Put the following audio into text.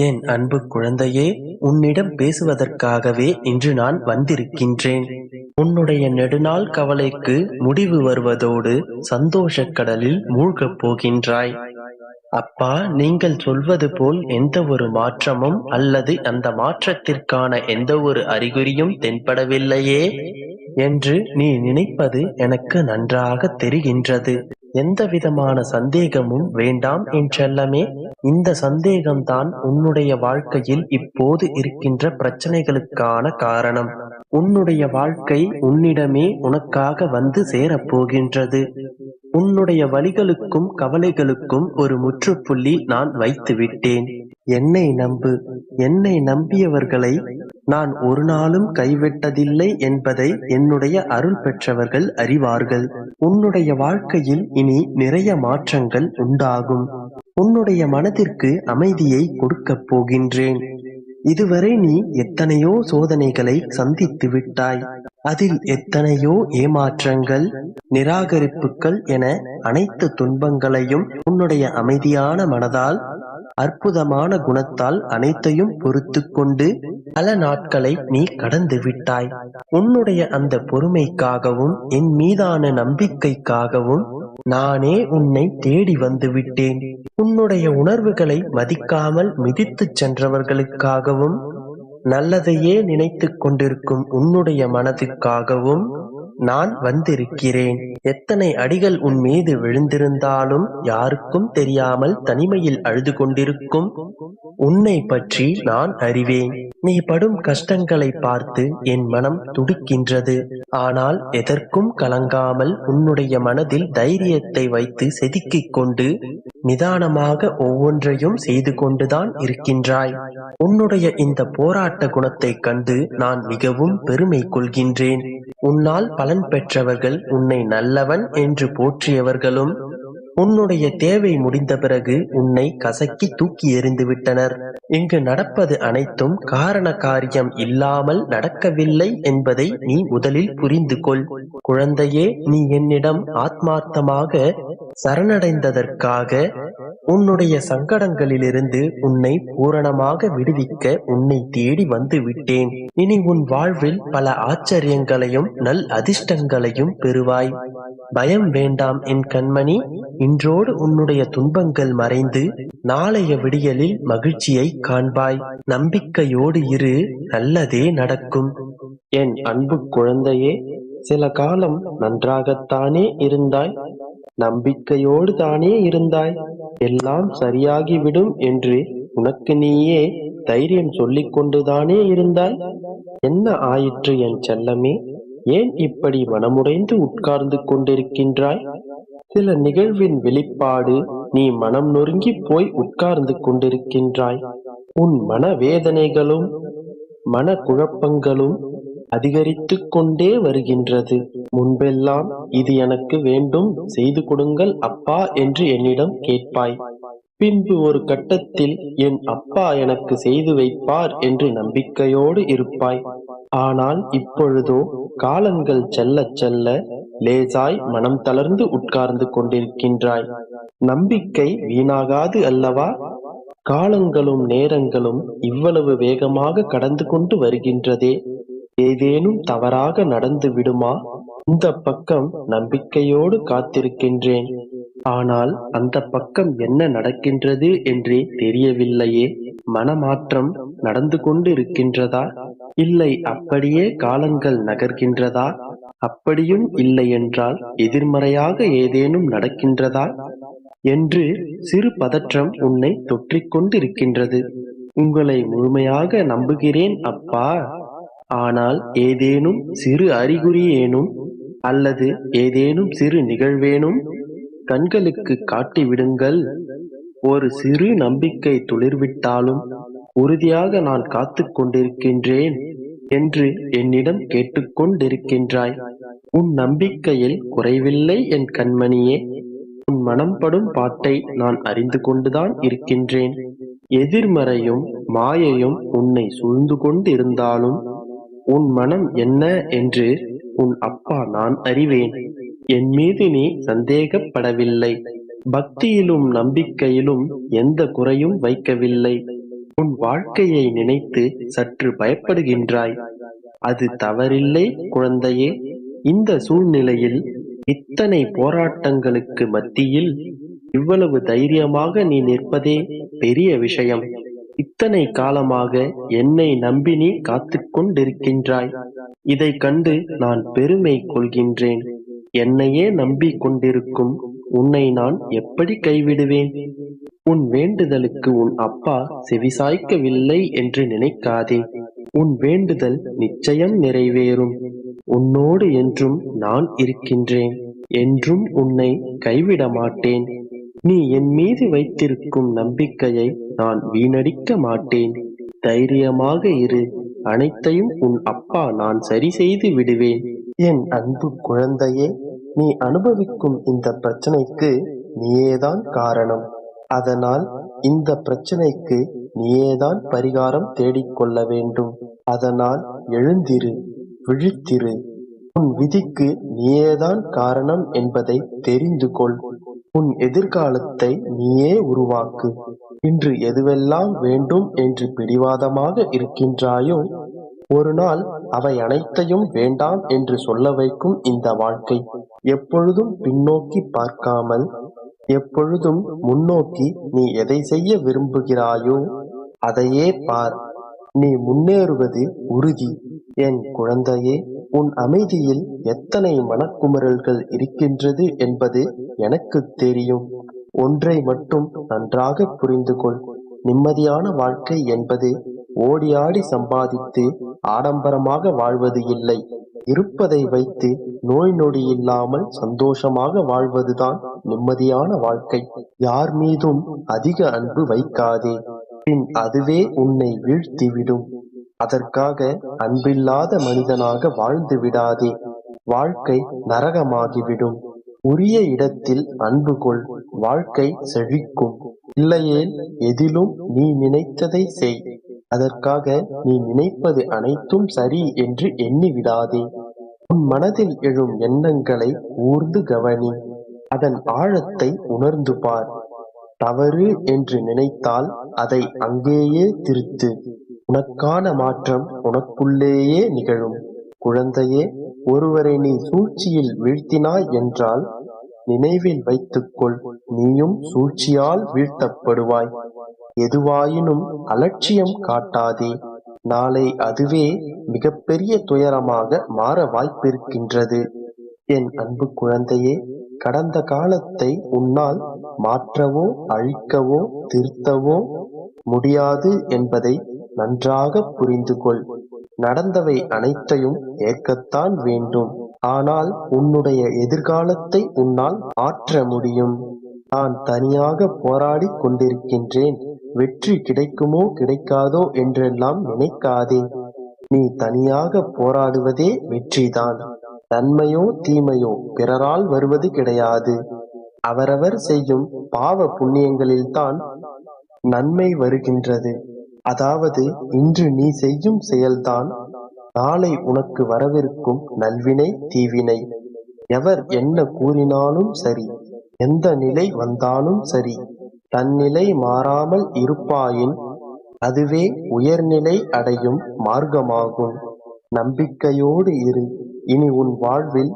என் அன்பு குழந்தையே உன்னிடம் பேசுவதற்காகவே இன்று நான் வந்திருக்கின்றேன். உன்னுடைய நெடுநாள் கவலைக்கு முடிவு வருவதோடு சந்தோஷக் கடலில் மூழ்கப் போகின்றாய். அப்பா நீங்கள் சொல்வது போல் எந்த ஒரு மாற்றமும் அல்லது அந்த மாற்றத்திற்கான எந்த ஒரு அறிகுறியும் தென்படவில்லையே என்று நீ நினைப்பது எனக்கு நன்றாக தெரிகின்றது. எந்த விதமான சந்தேகமும் வேண்டாம் என் செல்லமே. இந்த சந்தேகம்தான் உன்னுடைய வாழ்க்கையில் இப்போது இருக்கின்ற பிரச்சனைகளுக்கான காரணம். உன்னுடைய வாழ்க்கை உன்னிடமே உனக்காக வந்து சேரப்போகின்றது. உன்னுடைய வழிகளுக்கும் கவலைகளுக்கும் ஒரு முற்றுப்புள்ளி நான் வைத்து விட்டேன் என்னை நம்பு. என்னை நம்பியவர்களை நான் ஒரு நாளும் கைவிட்டதில்லை என்பதை என்னுடைய அருள் பெற்றவர்கள் அறிவார்கள். உன்னுடைய வாழ்க்கையில் இனி நிறைய மாற்றங்கள் உண்டாகும். உன்னுடைய மனதிற்கு அமைதியை கொடுக்கப் போகின்றேன். இதுவரை நீ எத்தனையோ சோதனைகளை சந்தித்து விட்டாய். அதில் எத்தனையோ ஏமாற்றங்கள் நிராகரிப்புகள் என அனைத்து துன்பங்களையும் உன்னுடைய அமைதியான மனதால் அற்புதமான குணத்தால் அனைத்தையும் பொறுத்து கொண்டு பல நாட்களை நீ கடந்து விட்டாய். உன்னுடைய அந்த பொறுமைக்காகவும் என் மீதான நம்பிக்கைக்காகவும் நானே உன்னை தேடி வந்து விட்டேன். உன்னுடைய உணர்வுகளை மதிக்காமல் மிதித்துச் சென்றவர்களுக்காகவும் நல்லதையே நினைத்துக் கொண்டிருக்கும் உன்னுடைய மனதுக்காகவும் நான் வந்திருக்கிறேன். எத்தனை அடிகள் உன் மீது விழுந்திருந்தாலும் யாருக்கும் தெரியாமல் தனிமையில் அழுது கொண்டிருக்கும். உன்னை பற்றி நான் அறிவேன். நீ படும் கஷ்டங்களை பார்த்து என் மனம் துடிக்கின்றது. ஆனால் எதற்கும் கலங்காமல் உன்னுடைய மனதில் தைரியத்தை வைத்து செதுக்கிக் கொண்டு நிதானமாக ஒவ்வொன்றையும் செய்து கொண்டுதான் இருக்கின்றாய். உன்னுடைய இந்த போராட்ட குணத்தைக் கண்டு நான் மிகவும் பெருமை கொள்கின்றேன். உன்னால் பலன் பெற்றவர்கள் உன்னை நல்லவன் என்று போற்றியவர்களும் உன்னுடைய தேவை முடிந்த பிறகு உன்னை கசக்கி தூக்கி எறிந்து விட்டனர். இங்கு நடப்பது அனைத்தும் காரண காரியம் இல்லாமல் நடக்கவில்லை என்பதை நீ முதலில் புரிந்து கொள். குழந்தையே நீ என்னிடம் ஆத்மார்த்தமாக சரணடைந்ததற்காக உன்னுடைய சங்கடங்களிலிருந்து உன்னை பூரணமாக விடுவிக்க உன்னை தேடி வந்து விட்டேன். இனி உன் வாழ்வில் பல ஆச்சரியங்களையும் நல் அதிர்ஷ்டங்களையும் பெறுவாய். பயம் வேண்டாம் என் கண்மணி. இன்றோடு உன்னுடைய துன்பங்கள் மறைந்து நாளைய விடியலில் மகிழ்ச்சியை காண்பாய். நம்பிக்கையோடு இரு நல்லதே நடக்கும். என் அன்பு குழந்தையே சில காலம் நன்றாகத்தானே இருந்தாய். நம்பிக்கையோடு தானே இருந்தாய்? எல்லாம் சரியாகிவிடும் என்று உனக்கு நீயே தைரியம் சொல்லிக் கொண்டுதானே இருந்தாய்? என்ன ஆயிற்று என் செல்லமே? ஏன் இப்படி மனமுடைந்து உட்கார்ந்து கொண்டிருக்கின்றாய்? சில நிகழ்வின் வெளிப்பாடு நீ மனம் நொறுங்கி போய் உட்கார்ந்து கொண்டிருக்கின்றாய். உன் மன வேதனைகளும் மன குழப்பங்களும் அதிகரித்து கொண்டே வருகின்றது. முன்பெல்லாம் இது எனக்கு வேண்டும். செய்து கொடுங்கள் அப்பா என்று என்னிடம் கேட்பாய். பின்பு ஒரு கட்டத்தில் என் அப்பா எனக்கு செய்து வைப்பார் என்று நம்பிக்கையோடு இருப்பாய். ஆனால் இப்பொழுதோ காலங்கள் செல்ல செல்ல லேசாய் மனம் தளர்ந்து உட்கார்ந்து கொண்டிருக்கின்றாய். நம்பிக்கை வீணாகாது அல்லவா? காலங்களும் நேரங்களும் இவ்வளவு வேகமாக கடந்து கொண்டு வருகின்றதே. ஏதேனும் தவறாக நடந்து விடுமா? இந்த பக்கம் நம்பிக்கையோடு காத்திருக்கின்றேன். ஆனால் அந்த பக்கம் என்ன நடக்கின்றது என்றே தெரியவில்லையே. மனமாற்றம் நடந்து கொண்டு இருக்கின்றதா இல்லை அப்படியே காலங்கள் நகர்கின்றதா? அப்படியும் இல்லை என்றால் எதிர்மறையாக ஏதேனும் நடக்கின்றதா? என்று சிறு பதற்றம் உன்னை தொற்றிக் கொண்டிருக்கின்றது. உங்களை முழுமையாக நம்புகிறேன் அப்பா. ஆனால் ஏதேனும் சிறு அறிகுறியேனும் அல்லது ஏதேனும் சிறு நிகழ்வேனும் கண்களுக்கு காட்டிவிடுங்கள். ஒரு சிறு நம்பிக்கை துளிர்விட்டாலும் உறுதியாக நான் காத்து கொண்டிருக்கின்றேன் என்று என்னிடம் கேட்டுக்கொண்டிருக்கின்றாய் உன் நம்பிக்கையில் குறைவில்லை என் கண்மணியே. உன் மனம் படும் பாட்டை நான் அறிந்து கொண்டுதான் இருக்கின்றேன். எதிர்மறையும் மாயையும் உன்னை சூழ்ந்து கொண்டிருந்தாலும் உன் மனம் என்ன என்று உன் அப்பா நான் அறிவேன். என் மீது நீ சந்தேகப்படவில்லை. பக்தியிலும் நம்பிக்கையிலும் எந்த குறையும் வைக்கவில்லை. உன் வாழ்க்கையை நினைத்து சற்று பயப்படுகின்றாய். அது தவறில்லை குழந்தையே. இந்த சூழ்நிலையில் இத்தனை போராட்டங்களுக்கு மத்தியில் இவ்வளவு தைரியமாக நீ நிற்பதே பெரிய விஷயம். இத்தனை காலமாக என்னை நம்பி நீ காத்துக் கொண்டிருக்கின்றாய் இதை கண்டு நான் பெருமை கொள்கின்றேன். என்னையே நம்பிக் கொண்டிருக்கும் உன்னை நான் எப்படி கைவிடுவேன்? உன் வேண்டுதலுக்கு உன் அப்பா செவிசாய்க்கவில்லை என்று நினைக்காதே. உன் வேண்டுதல் நிச்சயம் நிறைவேறும். உன்னோடு என்றும் நான் இருக்கின்றேன். என்றும் உன்னை கைவிட மாட்டேன் நீ என் மீது வைத்திருக்கும் நம்பிக்கையை நான் வீணடிக்க மாட்டேன். தைரியமாக இரு. அனைத்தையும் உன் அப்பா நான் சரி செய்து விடுவேன். என் அன்பு குழந்தையே நீ அனுபவிக்கும் இந்த பிரச்சனைக்கு நீயேதான் காரணம். அதனால் இந்த பிரச்சனைக்கு நீயேதான் பரிகாரம் தேடிக்கொள்ள வேண்டும். அதனால் எழுந்திரு விழித்திரு. உன் விதிக்கு நீயேதான் காரணம் என்பதை தெரிந்து கொள். உன் எதிர்காலத்தை நீயே உருவாக்கு. இன்று எதுவெல்லாம் வேண்டும் என்று பிடிவாதமாக இருக்கின்றாயோ ஒரு நாள் அவை அனைத்தையும் வேண்டாம் என்று சொல்ல வைக்கும் இந்த வாழ்க்கை எப்பொழுதும் பின்னோக்கி பார்க்காமல் எப்பொழுதும் முன்னோக்கி நீ எதை செய்ய விரும்புகிறாயோ அதையே பார். நீ முன்னேறுவது உறுதி. என் குழந்தையே உன் அமைதியில் எத்தனை மனக்குமுறல்கள் இருக்கின்றது என்பது எனக்கு தெரியும். ஒன்றை மட்டும் நன்றாக புரிந்து கொள் நிம்மதியான வாழ்க்கை என்பது ஓடியாடி சம்பாதித்து ஆடம்பரமாக வாழ்வது இல்லை. இருப்பதை வைத்து நோய் நொடி இல்லாமல் சந்தோஷமாக வாழ்வதுதான் நிம்மதியான வாழ்க்கை. யார் மீதும் அதிக அன்பு வைக்காதே. பின் அதுவே உன்னை வீழ்த்திவிடும். அதற்காக அன்பில்லாத மனிதனாக வாழ்ந்து விடாதே. வாழ்க்கை நரகமாகிவிடும். உரிய இடத்தில் அன்பு கொள் வாழ்க்கை செழிக்கும். இல்லையேல் எதிலும் நீ நினைத்ததை செய். அதற்காக நீ நினைப்பது அனைத்தும் சரி என்று எண்ணி விடாதே உன் மனதில் எழும் எண்ணங்களை ஊர்ந்து கவனி. அதன் ஆழத்தை உணர்ந்து பார். தவறு என்று நினைத்தால் அதை அங்கேயே திருத்து. உனக்கான மாற்றம் உனக்குள்ளேயே நிகழும். குழந்தையே ஒருவரை நீ சூழ்ச்சியில் வீழ்த்தினாய் என்றால் நினைவில் வைத்துக்கொள் நீயும் சூழ்ச்சியால் வீழ்த்தப்படுவாய். எதுவாயினும் அலட்சியம் காட்டாதே நாளை அதுவே மிகப்பெரிய துயரமாக மாற வாய்ப்பிருக்கின்றது. என் அன்பு குழந்தையே கடந்த காலத்தை உன்னால் மாற்றவோ அழிக்கவோ திருத்தவோ முடியாது என்பதை நன்றாக புரிந்து கொள் நடந்தவை அனைத்தையும் ஏற்கத்தான் வேண்டும். ஆனால் உன்னுடைய எதிர்காலத்தை உன்னால் மாற்ற முடியும். நான் தனியாக போராடி கொண்டிருக்கின்றேன். வெற்றி கிடைக்குமோ கிடைக்காதோ என்றெல்லாம் நினைக்காதே. நீ தனியாக போராடுவதே வெற்றிதான். நன்மையோ தீமையோ பிறரால் வருவது கிடையாது. அவரவர் செய்யும் பாவ புண்ணியங்களில்தான் நன்மை வருகின்றது. அதாவது இன்று நீ செய்யும் செயல்தான் நாளை உனக்கு வரவிருக்கும் நல்வினை தீவினை. எவர் என்ன கூறினாலும் சரி எந்த நிலை வந்தாலும் சரி தன்னிலை மாறாமல் இருப்பாயின் அதுவே உயர்நிலை அடையும் மார்க்கமாகும். நம்பிக்கையோடு இரு இனி உன் வாழ்வில்